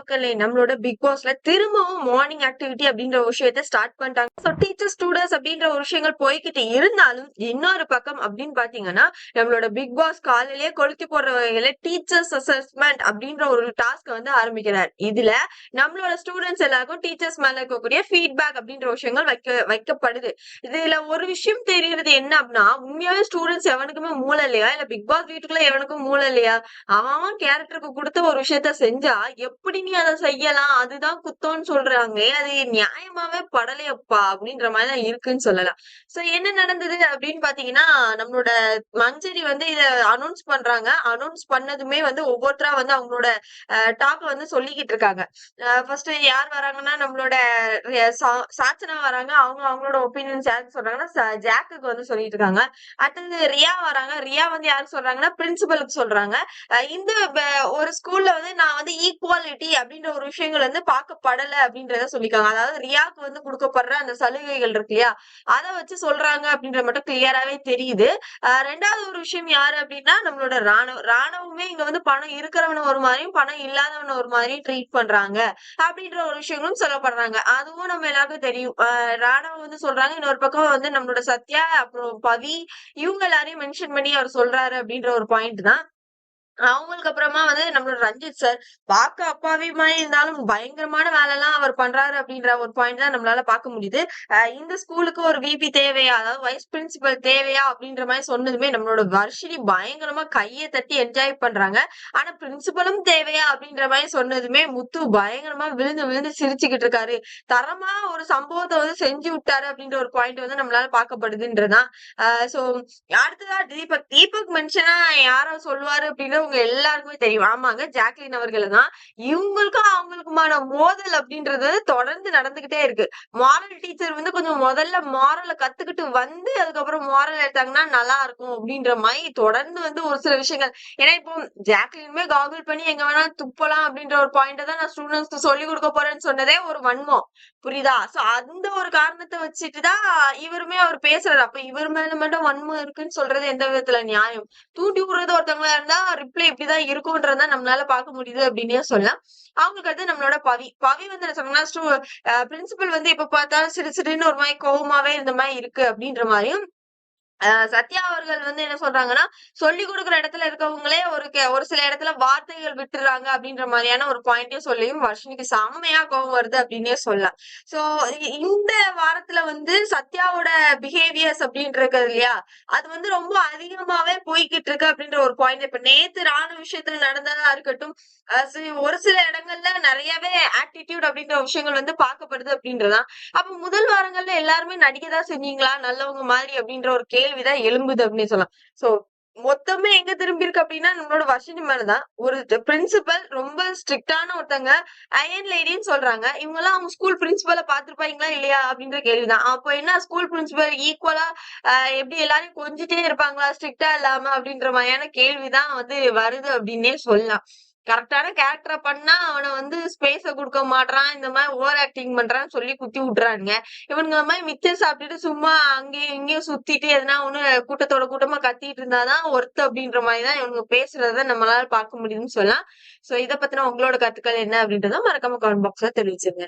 மக்களே நம்மளோட பிக் பாஸ்ல திரும்பவும் மார்னிங் ஆக்டிவிட்டி அப்படின்ற ஒரு விஷயத்த ஸ்டார்ட் பண்ணிட்டாங்க. ஸோ டீச்சர் ஸ்டூடெண்ட்ஸ் அப்படின்ற ஒரு விஷயங்கள் போய்கிட்டு இருந்தாலும் இன்னொரு பக்கம் அப்படின்னு பாத்தீங்கன்னா நம்மளோட பிக் பாஸ் காலையிலேயே கொளுத்தி போடுற வகையில டீச்சர்ஸ் அசஸ்மெண்ட் அப்படின்ற ஒரு டாஸ்க் வந்து ஆரம்பிக்கிறார். இதுல நம்மளோட ஸ்டூடெண்ட்ஸ் எல்லாருக்கும் டீச்சர்ஸ் மேல இருக்கக்கூடிய ஃபீட்பேக் அப்படின்ற விஷயங்கள் வைக்க வைக்கப்படுது. இதுல ஒரு விஷயம் தெரியறது என்ன அப்படின்னா உண்மையாவே ஸ்டூடெண்ட்ஸ் எவனுக்குமே மூளை இல்லையா? இல்ல பிக் பாஸ் வீட்டுக்குள்ள எவனுக்கும் மூளை இல்லையா? அவன் கேரக்டருக்கு கொடுத்த ஒரு விஷயத்த செஞ்சா எப்படி நீ அதை செய்யலாம் அதுதான் குத்தம்னு சொல்றாங்க அது நியாயமாவே படலையப்பா அப்படின்ற மாதிரிதான் இருக்குன்னு சொல்லலாம். சோ என்ன நடந்தது அப்படின்னு பாத்தீங்கன்னா நம்மளோட மஞ்சரி வந்து இத அனௌன்ஸ் பண்றாங்க. அனௌன்ஸ் பண்ணதுமே வந்து ஒவ்வொருத்தரா வந்து அவங்களோட டாக் வந்து சொல்லிக்கிட்டு இருக்காங்க. ஃபர்ஸ்ட் யார் வராங்கன்னா நம்மளோட சா- சாச்சனா வராங்க. அவங்க அவங்களோட ஒப்பீனியன்ஸ் யாருக்கு சொல்றாங்கன்னா ஜாக்குக்கு வந்து சொல்லிட்டு இருக்காங்க. அடுத்தது ரியா வராங்க. ரியா வந்து யாருக்கு சொல்றாங்கன்னா பிரின்சிபலுக்கு சொல்றாங்க. இந்த ஒரு ஸ்கூல்ல வந்து நான் வந்து ஈக்குவாலிட்டி அப்படின்ற ஒரு விஷயங்கள் வந்து பார்க்கப்படல அப்படின்றத சொல்லிக்காங்க அதாவது ரியாக்கு வந்து கொடுக்கப்படுற அந்த சலுகைகள் இருக்கு இல்லையா? அதை வச்சு சொல்றாங்க அப்படின்ற மட்டும் கிளியராவே தெரியுது. ரெண்டாவது ஒரு விஷயம் யாரு அப்படின்னா நம்மளோட ராணுவ ராணுவமே இங்க வந்து பணம் இருக்கிறவன ஒரு மாதிரியும் பணம் இல்லாதவன ஒரு மாதிரியும் ட்ரீட் பண்றாங்க. அப்படின்ற ஒரு விஷயங்களும் சொல்லப்படுறாங்க. அதுவும் நம்ம எல்லாருக்கும் தெரியும். ராணுவம் வந்து சொல்றாங்க இன்னொரு பக்கம் வந்து நம்மளோட சத்யா அப்புறம் பவி இவங்க எல்லாரையும் மென்ஷன் பண்ணி அவர் சொல்றாரு அப்படின்ற ஒரு பாயிண்ட் தான். அவங்களுக்கு அப்புறமா வந்து நம்மளோட ரஞ்சித் சார் பார்க்க அப்பாவி மாதிரி இருந்தாலும் பயங்கரமான வேலை எல்லாம் அவர் பண்றாரு அப்படின்ற ஒரு பாயிண்ட் தான் நம்மளால பார்க்க முடியுது. இந்த ஸ்கூலுக்கு ஒரு விபி தேவையா? அதாவது வைஸ் பிரின்சிபல் தேவையா? அப்படின்ற மாதிரி சொன்னதுமே நம்மளோட வர்ஷினி பயங்கரமா கையை தட்டி என்ஜாய் பண்றாங்க. ஆனா பிரின்சிபலும் தேவையா? அப்படின்ற மாதிரி சொன்னதுமே முத்து பயங்கரமா விழுந்து விழுந்து சிரிச்சுக்கிட்டு இருக்காரு. தரமா ஒரு சம்பவத்தை வந்து செஞ்சு விட்டாரு அப்படின்ற ஒரு பாயிண்ட் வந்து நம்மளால பார்க்கப்படுதுன்றதான் சோ அடுத்ததா தீபக் தீபக் மென்ஷனா யாரோ சொல்லுவாரு அப்படின்னு உங்க எல்லாருக்குமே தெரியும். ஆமாங்க ஜாக்லின் அவர்கள் தான் இவங்களுக்கும் விதமான மோதல் அப்படின்றது தொடர்ந்து நடந்துகிட்டே இருக்கு. மாரல் டீச்சர் வந்து கொஞ்சம் முதல்ல மாரலை கத்துக்கிட்டு வந்து அதுக்கப்புறம் மாரல் எடுத்தாங்கன்னா நல்லா இருக்கும் அப்படின்ற மாதிரி தொடர்ந்து வந்து ஒரு சில விஷயங்கள். ஏன்னா இப்போ ஜாக்லினுமே காகுல் பண்ணி எங்க வேணா துப்பலாம் அப்படின்ற ஒரு பாயிண்ட் தான் நான் ஸ்டூடெண்ட்ஸ்க்கு சொல்லி கொடுக்க போறேன்னு சொன்னதே ஒரு வன்மம். புரியுதா? சோ அந்த ஒரு காரணத்தை வச்சுட்டு தான் இவருமே அவர் பேசுறாரு. அப்ப இவர் மேல மட்டும் வன்மம் இருக்குன்னு சொல்றது எந்த விதத்துல நியாயம்? தூண்டி விடுறது ஒருத்தவங்களா இருந்தா ரிப்ளை இப்படிதான் இருக்கும்ன்றதான் நம்மளால பார்க்க முடியுது அப்படின்னே சொல்லலாம். அவங்களுக்கு அடுத்து நம்மளோட பவி. பவி வந்து என்ன சொன்னாங்கன்னா பிரின்சிபல் வந்து இப்ப பார்த்தாலும் சிறு சிறுன்னு ஒரு மாதிரி கோவமாவே இந்த மாதிரி இருக்கு அப்படின்ற மாதிரியும் சத்யா அவர்கள் வந்து என்ன சொல்றாங்கன்னா சொல்லி கொடுக்குற இடத்துல இருக்கவங்களே ஒரு ஒரு சில இடத்துல வார்த்தைகள் விட்டுறாங்க அப்படின்ற மாதிரியான ஒரு பாயிண்டையும் சொல்லியும் வர்ஷினிக்கு செம்மையா கோவம் வருது அப்படின்னே சொல்லலாம். சோ இந்த வாரத்துல வந்து சத்யாவோட பிஹேவியர்ஸ் அப்படின்னு இருக்குது இல்லையா? அது வந்து ரொம்ப அதிகமாவே போய்கிட்டு இருக்கு அப்படின்ற ஒரு பாயிண்ட் இப்ப நேத்து ராணுவ விஷயத்துல நடந்ததா இருக்கட்டும் ஒரு சில இடங்கள்ல நிறையவே ஆட்டிடியூட் அப்படின்ற விஷயங்கள் வந்து பார்க்கப்படுது அப்படின்றதான். அப்ப முதல் வாரங்கள்ல எல்லாருமே நடிக்கதான் செஞ்சீங்களா? நல்லவங்க மாதிரி அப்படின்ற ஒரு கேள்விதான் எழும்புது அப்படின்னு சொல்லலாம். சோ மொத்தமே எங்க திரும்பி இருக்கு அப்படின்னா நம்மளோட வர்ஷினி மேலதான். ஒரு பிரின்சிபல் ரொம்ப ஸ்ட்ரிக்டான ஒருத்தங்க அயன் லேடின்னு சொல்றாங்க. இவங்க எல்லாம் அவங்க ஸ்கூல் பிரின்சிபலை பாத்திருப்பாங்களா இல்லையா அப்படின்ற கேள்விதான். அப்போ என்ன ஸ்கூல் பிரின்சிபல் ஈக்குவலா எப்படி எல்லாரையும் கொஞ்சிட்டே இருப்பாங்களா? ஸ்ட்ரிக்டா இல்லாம அப்படின்ற மாதிரியான கேள்விதான் வந்து வருது அப்படின்னே சொல்லலாம். கரெக்டான கேரக்டரை பண்ணா அவனை வந்து ஸ்பேஸ கொடுக்க மாட்றான் இந்த மாதிரி ஓவர் ஆக்டிங் பண்றான்னு சொல்லி குத்தி விட்டுறானுங்க. இவனுங்க மாதிரி மிச்சம் சாப்பிட்டுட்டு சும்மா அங்கேயும் இங்கேயும் சுத்திட்டு எதனா ஒண்ணு கூட்டத்தோட கூட்டமா கத்திட்டு இருந்தாதான் ஒர்த் அப்படின்ற மாதிரி தான் இவனுங்க பேசுறத நம்மளால பார்க்க முடியுதுன்னு சொல்லலாம். சோ இதை பத்தின உங்களோட கருத்துக்கள் என்ன அப்படின்றத மறக்காம கமெண்ட் பாக்ஸ்ல தெரிவிச்சிருங்க.